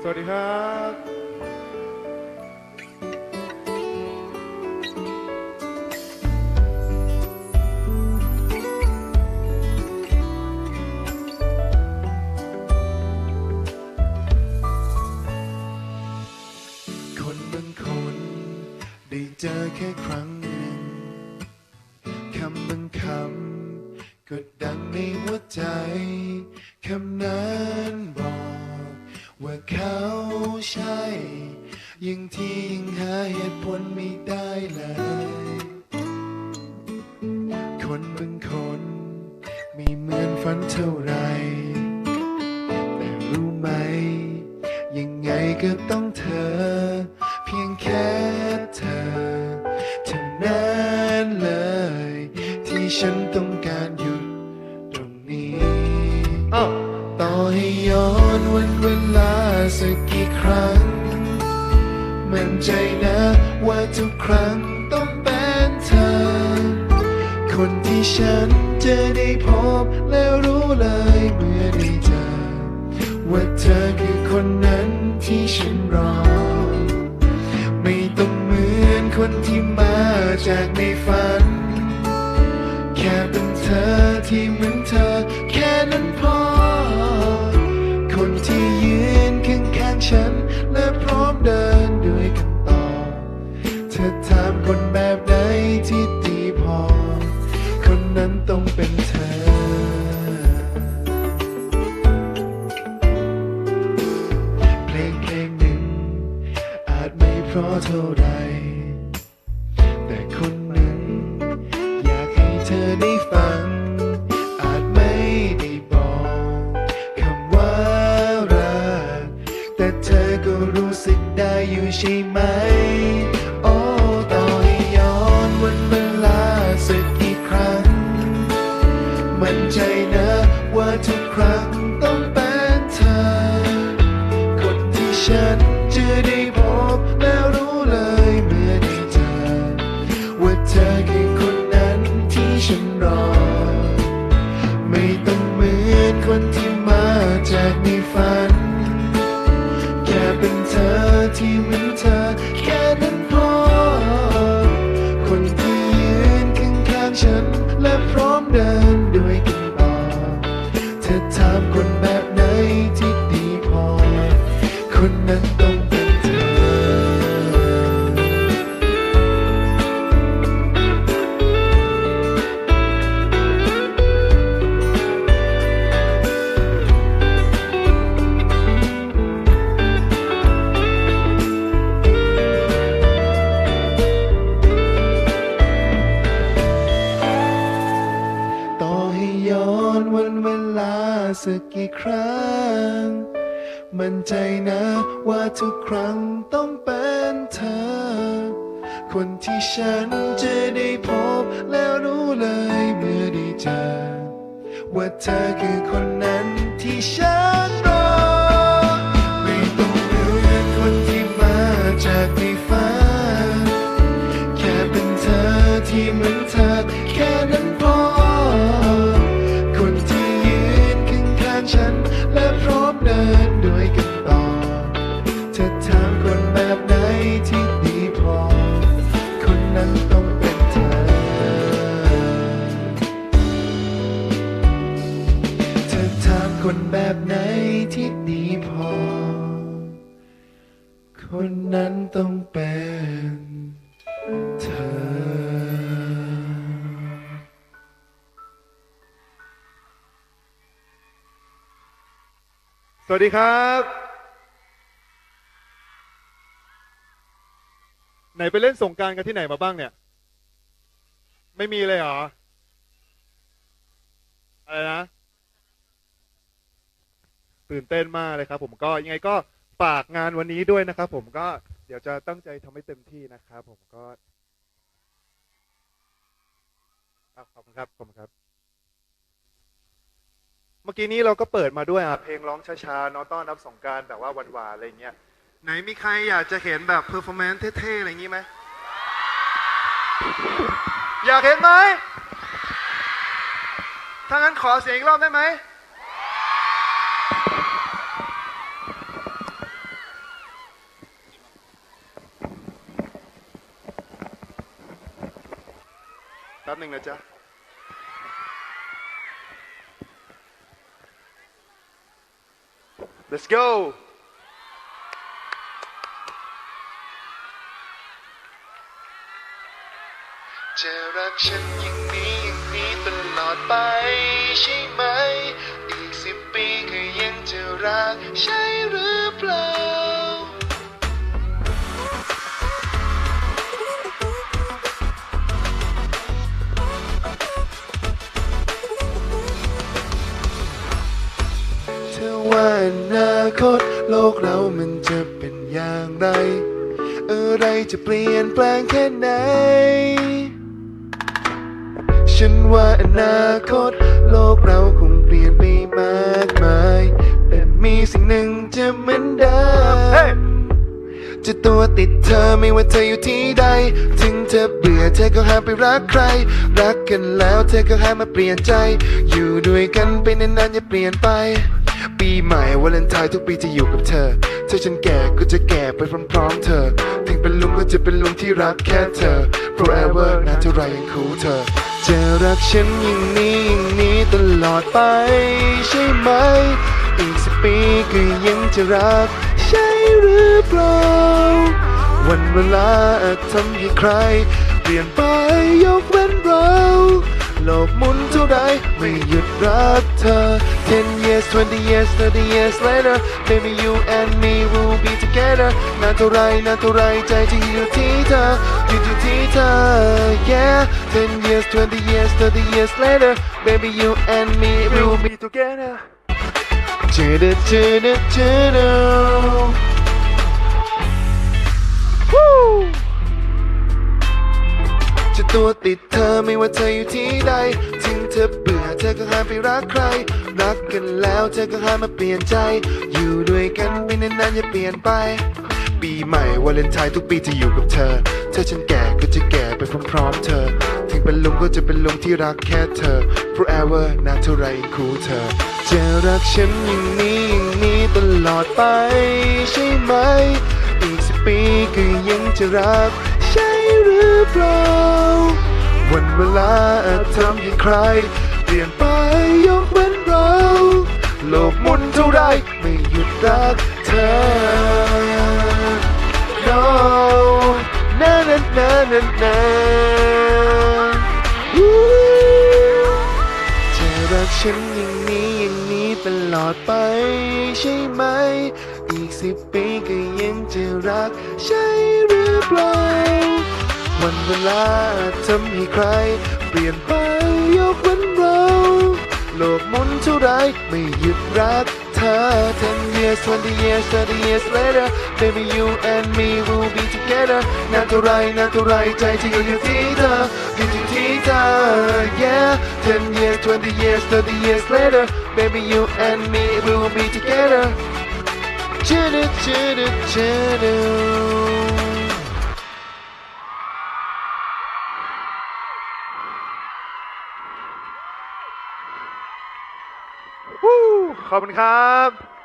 สวัสดีครับคนบางคนได้เจอแค่ครั้ง ที่ยังหาเหตุผลไม่ได้เลย คนบางคนไม่เหมือนฝันเท่าไร แต่รู้ไหม ยังไงก็ต้องเธอ คนที่ฉันจะได้พบแล้วรู้เลยเมื่อได้เจอ ว่าเธอคือคนนั้นที่ฉันรอ ไม่ต้องเหมือนคนที่มาจากในฝัน แค่เป็นเธอที่เหมือนเธอ เท่าไร แต่คนหนึ่งอยากให้เธอได้ฟัง อาจไม่ได้บอกคำว่ารัก แต่เธอก็รู้สึกได้อยู่ใช่ไหม เป็นเธอที่เหมือนเธอ สักกี่ครั้ง มั่นใจนะว่าทุกครั้งต้องเป็นเธอ คนที่ฉันจะได้พบแล้วรู้เลยเมื่อได้เจอ ว่าเธอคือคนนั้นที่ฉัน คนแบบไหนที่ดีพอ คนนั้นต้องเป็นเธอสวัสดีครับ ไหนไปเล่นสงการกันที่ไหนมาบ้างเนี่ย ไม่มีเลยเหรอ อะไรนะ ตื่นเต้นมากเลยครับ ผมก็ยังไงก็ฝากงานวันนี้ด้วยนะครับ ผมก็เดี๋ยวจะตั้งใจทำให้เต็มที่นะครับ ผมก็อะขอบคุณครับขอบคุณครับ เมื่อกี้นี้เราก็เปิดมาด้วยอะเพลงร้องช้าๆเนาะต้อนรับสงกรารแบบว่าหวานๆอะไรเงี้ยไหนมีใครอยากจะเห็นแบบเพอร์ฟอร์แมนซ์เท่ๆอะไรอย่างงี้ไหมอยากเห็นไหมถ้างั้นขอเสียงอีกรอบได้ไหม แป๊บหนึ่งนะจ๊ะ let's go จะรักฉันอย่างนี้อย่างนี้ตลอดไปใช่ไหม อีกสิบปีก็ยังจะรักใช่ ว่าอนาคตโลกเรามันจะเป็นอย่างไร อะไรจะเปลี่ยนแปลงแค่ไหน ฉันว่าอนาคต โลกเราคงเปลี่ยนไปมากมาย แต่มีสิ่งหนึ่งจะเหมือนเดิมจะตัวติดเธอไม่ว่าเธออยู่ที่ใด ถึงเธอเบื่อเธอก็ห้ามไปรักใคร รักกันแล้วเธอก็ห้ามมาเปลี่ยนใจ อยู่ด้วยกันไปนานๆอย่าเปลี่ยนไป ปีใหม่วาเลนไทน์ทุกปีจะอยู่กับเธอ ถ้าฉันแก่ก็จะแก่ไปพร้อมๆเธอ ถึงเป็นลุงก็จะเป็นลุงที่รักแค่เธอ forever นานเท่าไรยังคู่เธอ จะรักฉันอย่างนี้อย่างนี้ตลอดไปใช่ไหม อีกสิบปีก็ยังจะรัก ใช่หรือเปล่า วันเวลาอาจทำให้ใคร เปลี่ยนไปยกเว้นเรา โลกหมุนเท่าไรไม่หยุดรักเธอ 10 years 20 years 30 years later baby you and me will be together นานเท่าไรนานเท่าไรใจจะอยู่ที่เธออยู่อยู่ที่เธอ yeah 10 years 20 years 30 years later baby you and me will be together เจอเดเจอเดเจอเด จะตัวติดเธอ อ ไม่ว่าเธออยู่ที่ใดถึงเธอเบื่อเธอก็ห้ามไปรักใคร รักกันแล้วเธอก็ห้ามมาเปลี่ยนใจ อยู่ด้วยกันไปนานๆอย่าเปลี่ยนไป ปีใหม่วาเลนไทน์ทุกปีจะอยู่กับเธอ ถ้าฉันแก่ก็จะแก่ไปพร้อมๆเธอ ถึงเป็นลุงก็จะเป็นลุงที่รักแค่เธอ forever นานเท่าไรยังคู่เธอ จะรักฉันอย่างนี้อย่างนี้ตลอดไปใช่ไหม อีกสิบปีก็ยังจะรักใช่หรือเปล่า วันเวลาอาจทำให้ใคร เปลี่ยนไปยกเว้นเรา โลกมุนเท่าไรไม่หยุดรักเธอ no นานานานานาจะรักฉันอย่างนี้อย่างนี้ตลอดไปใช่ไหม อีกสิบปีก็ยังจะรักใช่หรือเปล่า วันเวลาอาจทำให้ใคร เปลี่ยนไปยกเว้นเรา โลกหมุนเท่าไรไม่หยุดรักเธอ 10 years 20 years 30 years later baby you and me will be together นานเท่าไรนานเท่าไรใจจะอยู่อยู่ที่เธออยู่อยู่ที่เธอ yeah 10 years 20 years 30 years later baby you and me will be together ชื่อดชื่อดชื่อด ขอบคุณครับ